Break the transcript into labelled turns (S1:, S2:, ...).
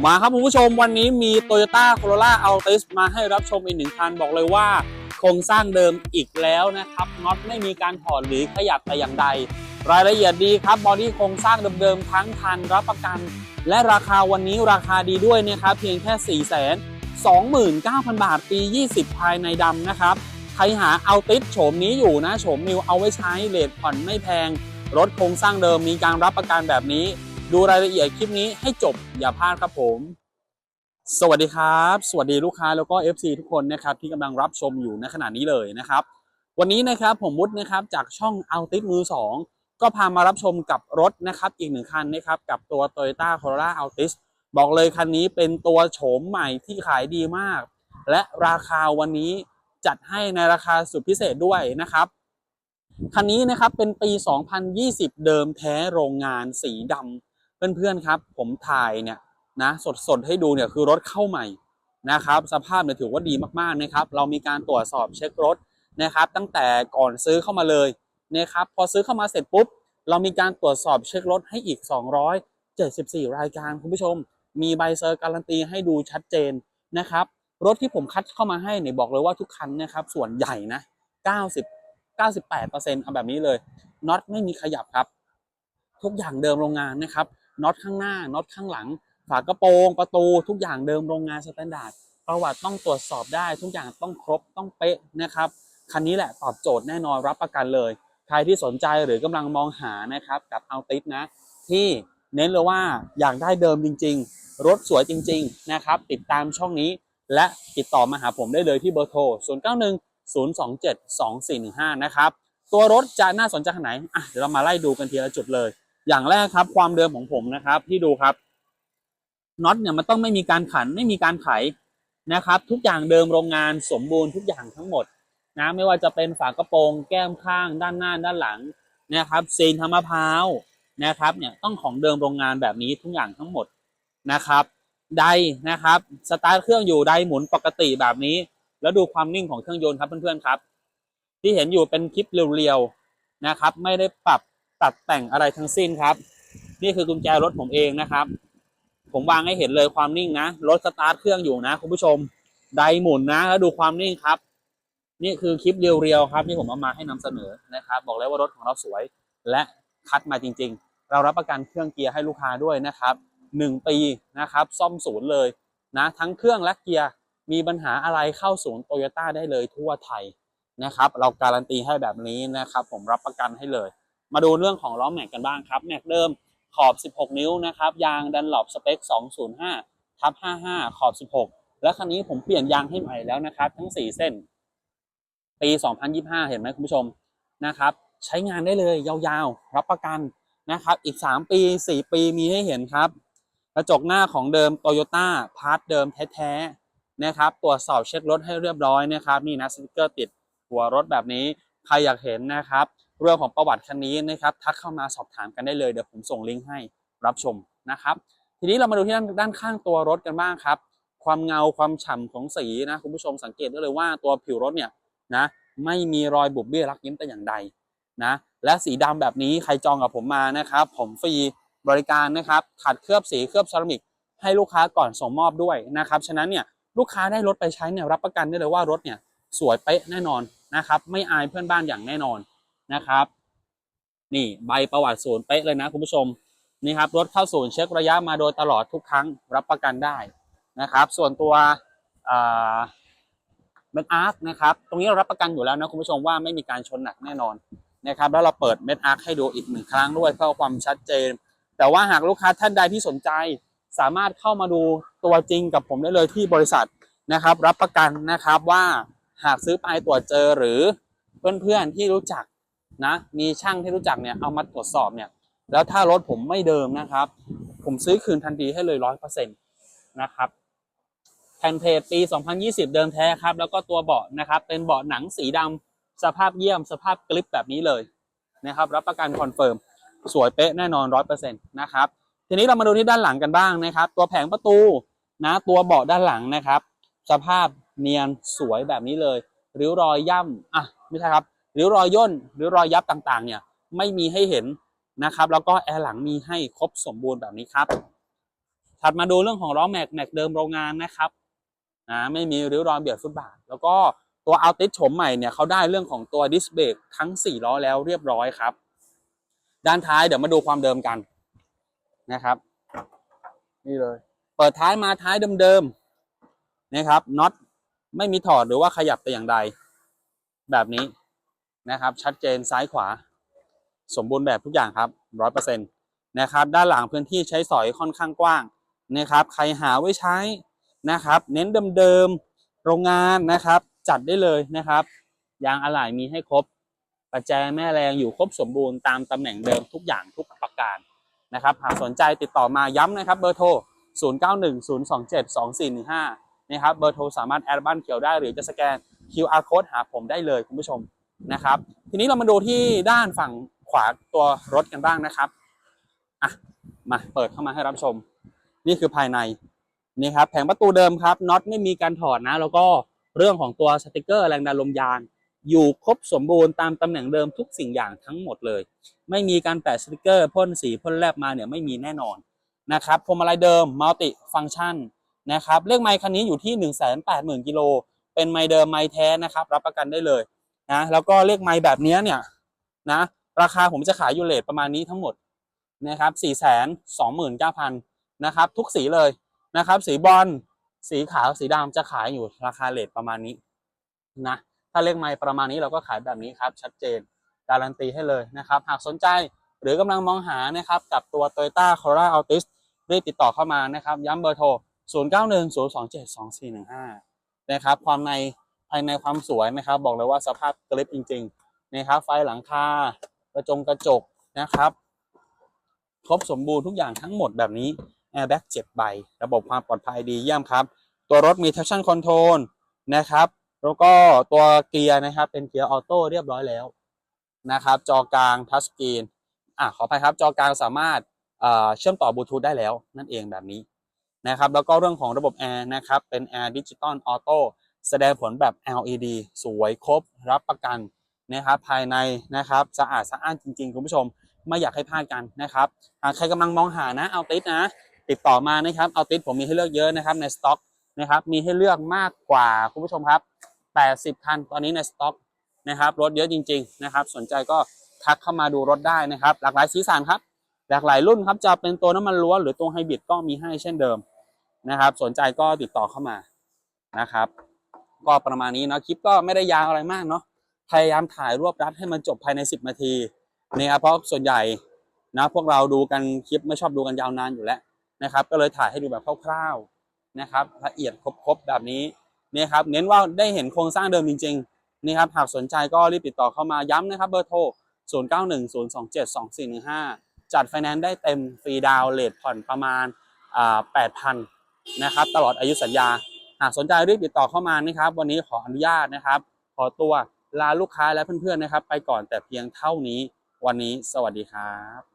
S1: มาครับคุณผู้ชมวันนี้มี Toyota Corolla Altis มาให้รับชมอีกหนึ่งคันบอกเลยว่า โครงสร้างเดิมอีกแล้วนะครับน็อตไม่มีการถอดหรือขยับแต่อย่างใด รายละเอียดดีครับบอดี้โครงสร้างเดิมๆทั้งคันรับประกัน และราคาวันนี้ราคาดีด้วยนะครับเพียงแค่ 4 2 9 0 0 0 บาทปี 20 ภายในดำนะครับใครหาเอาติสโฉมนี้อยู่นะโฉมนิวเอาไว้ใช้เลทผ่อนไม่แพงรถโครงสร้างเดิมมีการรับประกันแบบนี้ ดูรายละเอียดคลิปนี้ให้จบอย่าพลาดครับผม สวัสดีครับ สวัสดีลูกค้าแล้วก็ FC ทุกคนนะครับที่กำลังรับชมอยู่ในขณะนี้เลยนะครับ วันนี้นะครับผมมุดนะครับจากช่องเอาติสมือ 2 ก็พามารับชมกับรถนะครับอีกหนึ่งคันนะครับกับตัว Toyota Corolla Altis บอกเลยคันนี้เป็นตัวโฉมใหม่ที่ขายดีมาก และราคาวันนี้จัดให้ในราคาสุดพิเศษด้วยนะครับคันนี้นะครับเป็นปี 2020 เดิมแท้โรงงานสีดำ เพื่อนๆครับ ผมถ่ายเนี่ยนะสดๆให้ดูเนี่ยคือรถเข้าใหม่นะครับ สภาพเนี่ยถือว่าดีมากๆนะครับ เรามีการตรวจสอบเช็ครถนะครับ ตั้งแต่ก่อนซื้อเข้ามาเลยนะครับพอซื้อเข้ามาเสร็จปุ๊บ เรามีการตรวจสอบเช็ครถให้อีก 274 รายการคุณผู้ชม มีใบเซอร์การันตีให้ดูชัดเจนนะครับรถที่ผมคัดเข้ามาให้เนี่ยบอกเลยว่าทุกคันนะครับส่วนใหญ่นะ 90 98%เอาแบบนี้เลยน็อตไม่มีขยับครับ ทุกอย่างเดิมโรงงานนะครับ น็อตข้างหน้าน็อตข้างหลัง ฝากระโปรงประตูทุกอย่างเดิมโรงงานสแตนดาร์ดประวัติต้องตรวจสอบได้ทุกอย่างต้องครบต้องเป๊ะนะครับคันนี้แหละตอบโจทย์แน่นอนรับประกันเลย ใครที่สนใจหรือกำลังมองหานะครับกับเอาติสนะ ที่เน้นเลยว่าอยากได้เดิมจริง ๆ รถสวยจริง ๆนะครับ ติดตามช่องนี้ และติดต่อมาหาผมได้เลยที่เบอร์โทร 091 027 2415 นะครับ ตัวรถจะน่าสนใจขนาดไหนอะเดี๋ยวเรามาไล่ดูกันทีละจุดเลย อย่างแรกครับ ความเดิมของผมนะครับ ที่ดูครับน็อตเนี่ยมันต้องไม่มีการขันไม่มีการไขนะครับ ทุกอย่างเดิมโรงงานสมบูรณ์ทุกอย่างทั้งหมดนะไม่ว่าจะเป็นฝากระโปรงแก้มข้างด้านหน้าด้านหลังนะครับซีนทำมะพร้าวนะครับเนี่ยต้องของเดิมโรงงานแบบนี้ทุกอย่างทั้งหมดนะครับไดนะครับสตาร์ทเครื่องอยู่ไดหมุนปกติแบบนี้ แล้วดูความนิ่งของเครื่องยนต์ครับเพื่อนๆครับ ที่เห็นอยู่เป็นคลิปเรียวๆนะครับ ไม่ได้ปรับ ตัดแต่งอะไรทั้งสิ้นครับ นี่คือกุญแจรถผมเองนะครับ ผมวางให้เห็นเลยความนิ่งนะรถสตาร์ทเครื่องอยู่นะคุณผู้ชมไดหมุนนะแล้วดูความนิ่งครับ นี่คือคลิปเรียวๆครับที่ผมเอามาให้นำเสนอนะครับ บอกเลยว่ารถของเราสวย และคัดมาจริง ๆ เรารับประกันเครื่องเกียร์ให้ลูกค้าด้วยนะครับหนึ่งปีนะครับ ซ่อมศูนย์เลยนะทั้งเครื่องและเกียร์มีปัญหาอะไรเข้าศูนย์โตโยต้าได้เลยทั่วไทยนะครับ เราการันตีให้แบบนี้นะครับ ผมรับประกันให้เลย มาดูเรื่องของล้อแม็กกันบ้างครับแม็กเดิมขอบ 16 นิ้วนะครับยางดันหลบสเปค 205ทับ55 ขอบ 16 และคันนี้ผมเปลี่ยนยางให้ใหม่แล้วนะครับ ทั้ง 4 เส้น ปี 2025 เห็นไหมคุณผู้ชมนะครับใช้งานได้เลยยาวๆ รับประกันนะครับ อีก 3 ปี 4 ปีมีให้เห็นครับ กระจกหน้าของเดิม Toyota พาร์ทเดิมแท้ๆนะครับตรวจสอบเช็ครถให้เรียบร้อยนะครับ นี่นะสติกเกอร์ติดหัวรถแบบนี้ ใครอยากเห็นนะครับ เรื่องของประวัติคันนี้นะครับทักเข้ามาสอบถามกันได้เลยเดี๋ยวผมส่งลิงก์ให้รับชมนะครับ ทีนี้เรามาดูที่ด้านด้านข้างตัวรถกันบ้างครับ ความเงาความฉ่ำของสีนะคุณผู้ชมสังเกตได้เลยว่าตัวผิวรถเนี่ยนะไม่มีรอยบุบเบี้ยรักยิ้มแต่อย่างใดนะและสีดำแบบนี้ใครจองกับผมมานะครับ ผมฟรีบริการนะครับขัดเคลือบสีเคลือบเซรามิกให้ลูกค้าก่อนส่งมอบด้วยนะครับฉะนั้นเนี่ยลูกค้าได้รถไปใช้เนี่ยรับประกันได้เลยว่ารถเนี่ยสวยเป๊ะแน่นอนนะครับไม่อายเพื่อนบ้านอย่างแน่นอน นะครับ นี่ใบประวัติศูนย์เป๊ะเลยนะคุณผู้ชมนี่ครับรถเข้าศูนย์เช็คระยะมาโดยตลอดทุกครั้งรับประกันได้นะครับ ส่วนตัวเม็ดอาร์คนะครับตรงนี้เรารับประกันอยู่แล้วนะคุณผู้ชมว่าไม่มีการชนหนักแน่นอนนะครับแล้วเราเปิดเม็ดอาร์คให้ดูอีกหนึ่งครั้งด้วยเพื่อความชัดเจน แต่ว่าหากลูกค้าท่านใดที่สนใจ สามารถเข้ามาดูตัวจริงกับผมได้เลยที่บริษัทนะครับ รับประกันนะครับว่าหากซื้อไปตรวจเจอหรือเพื่อนๆที่รู้จัก นะมีช่างที่รู้จักเนี่ยเอามาตรวจสอบเนี่ยแล้วถ้ารถผมไม่เดิมนะครับ ผมซื้อคืนทันทีให้เลยร้อยเปอร์เซ็นต์นะครับแผ่นเพจปี 2020 เดิมแท้ครับ แล้วก็ตัวเบาะนะครับ เป็นเบาะหนังสีดำสภาพเยี่ยมสภาพกริปแบบนี้เลยนะครับ รับประกันคอนเฟิร์มสวยเป๊ะแน่นอนร้อยเปอร์เซ็นต์นะครับทีนี้เรามาดูที่ด้านหลังกันบ้างนะครับ ตัวแผงประตูนะตัวเบาะด้านหลังนะครับ สภาพเนียนสวยแบบนี้เลย ริ้วรอยย่ำอะไม่ใช่ครับ หริ้วรอยย่นหรือรอยยับต่างๆ เนี่ยไม่มีให้เห็นนะครับ แล้วก็แอร์หลังมีให้ครบสมบูรณ์แบบนี้ครับ ถัดมาดูเรื่องของล้อแม็กแม็กเดิมโรงงานนะครับนะไม่มีริ้วรอยเบียดฟุตบาท แล้วก็ตัวอัลติสโฉมใหม่เนี่ยเขาได้เรื่องของตัวดิสเบรกทั้ง 4 ล้อแล้วเรียบร้อยครับ ด้านท้ายเดี๋ยวมาดูความเดิมกันนะครับ นี่เลย เปิดท้ายมาท้ายเดิมๆนะครับน็อตไม่มีถอดหรือว่าขยับแต่อย่างใด แบบนี้ นะครับ ชัดเจนซ้ายขวา สมบูรณ์แบบทุกอย่างครับร้อยเปอร์เซ็นต์นะครับ ด้านหลังพื้นที่ใช้สอยค่อนข้างกว้างนะครับ ใครหาไว้ใช้นะครับ เน้นเดิมๆโรงงานนะครับ จัดได้เลยนะครับยางอะไหล่มีให้ครบประแจแม่แรงอยู่ครบสมบูรณ์ตามตำแหน่งเดิมทุกอย่างทุกประการนะครับหากสนใจติดต่อมาย้ำนะครับเบอร์โทร 0910272415 นะครับเบอร์โทรสามารถแอดบ้านเขียวได้หรือจะสแกน QR code หาผมได้เลยคุณผู้ชม นะครับ ทีนี้เรามาดูที่ด้านฝั่งขวาตัวรถกันบ้างนะครับอะมาเปิดเข้ามาให้รับชม นี่คือภายในนี่ครับแผงประตูเดิมครับน็อตไม่มีการถอดนะ แล้วก็เรื่องของตัวสติกเกอร์แรงดันลมยางอยู่ครบสมบูรณ์ตามตำแหน่งเดิมทุกสิ่งอย่างทั้งหมดเลย ไม่มีการแปะสติกเกอร์พ่นสีพ่นแลบมาเนี่ยไม่มีแน่นอนนะครับพวงมาลัยเดิมมัลติฟัง c t ชันนะครับเลขไมค์คันนี้อยู่ที่ 1 8 0 0 0 0กิโลเป็นไมค์เดิมไมค์แท้นะครับ รับประกันได้เลย นะแล้วก็เลขไมค์แบบนี้เนี่ยนะราคาผมจะขายอยู่เลทประมาณนี้ทั้งหมดนะครับ4 2 9 0 0 0นะครับทุกสีเลยนะครับ สีบอลสีขาวสีดำจะขายอยู่ราคาเลทประมาณนี้นะถ้าเลขไมค์ประมาณนี้เราก็ขายแบบนี้ครับ ชัดเจนการันตีให้เลยนะครับ หากสนใจหรือกำลังมองหานะครับกับตัว Toyota Corolla Altis รีบติดต่อเข้ามานะครับ ย้ำเบอร์โทร 0910272415 นะครับ ความใน ภายในความสวยนะครับ บอกเลยว่าสภาพกริปจริงๆนะครับไฟหลังคากระจงกระจกนะครับ ครบสมบูรณ์ทุกอย่างทั้งหมดแบบนี้ Airbag 7ใบ ระบบความปลอดภัยดีเยี่ยมครับ ตัวรถมี traction control นะครับ แล้วก็ตัวเกียร์นะครับ เป็นเกียร์ออโต้เรียบร้อยแล้วนะครับ จอกลางทัชสกรีนอะขออภัยครับจอกลางสามารถเชื่อมต่อบลูทูธได้แล้วนั่นเองแบบนี้นะครับ แล้วก็เรื่องของระบบแอร์นะครับ เป็นแอร์ดิจิตอลออโต้ แสดงผลแบบ LED สวยครบรับประกันนะครับภายในนะครับสะอาดสะอ้านจริงๆ คุณผู้ชมไม่อยากให้พลาดกันนะครับหากใครกำลังมองหานะเอาติสนะ ติดต่อมานะครับเอาติสผมมีให้เลือกเยอะนะครับในสต็อกนะครับมีให้เลือกมากกว่าคุณผู้ชมครับ 80 คันตอนนี้ในสต็อกนะครับรถเยอะจริง ๆนะครับ สนใจก็ทักเข้ามาดูรถได้นะครับ หลากหลายสีสันครับ หลากหลายรุ่นครับจะเป็นตัวน้ำมันล้วนหรือตัวไฮบริดก็มีให้เช่นเดิมนะครับ สนใจก็ติดต่อเข้ามานะครับ ก็ประมาณนี้เนาะคลิปก็ไม่ได้ยาวอะไรมากเนาะพยายามถ่ายรวบรัดให้มันจบภายใน 10 นาทีนะครับเพราะส่วนใหญ่นะพวกเราดูกันคลิปไม่ชอบดูกันยาวนานอยู่แล้วนะครับ ก็เลยถ่ายให้ดูแบบคร่าวๆนะครับละเอียดครบๆแบบนี้นี่ครับเน้นว่าได้เห็นโครงสร้างเดิมจริงๆนี่ครับหากสนใจก็รีบติดต่อเข้ามาย้ำนะครับเบอร์โทร 0910272415 จัดไฟแนนซ์ได้เต็มฟรีดาวน์เลทผ่อนประมาณ8,000นะครับตลอดอายุสัญญา หากสนใจรีบติดต่อเข้ามานะครับ วันนี้ขออนุญาตนะครับ ขอตัวลาลูกค้าและเพื่อนๆนะครับ ไปก่อนแต่เพียงเท่านี้ วันนี้สวัสดีครับ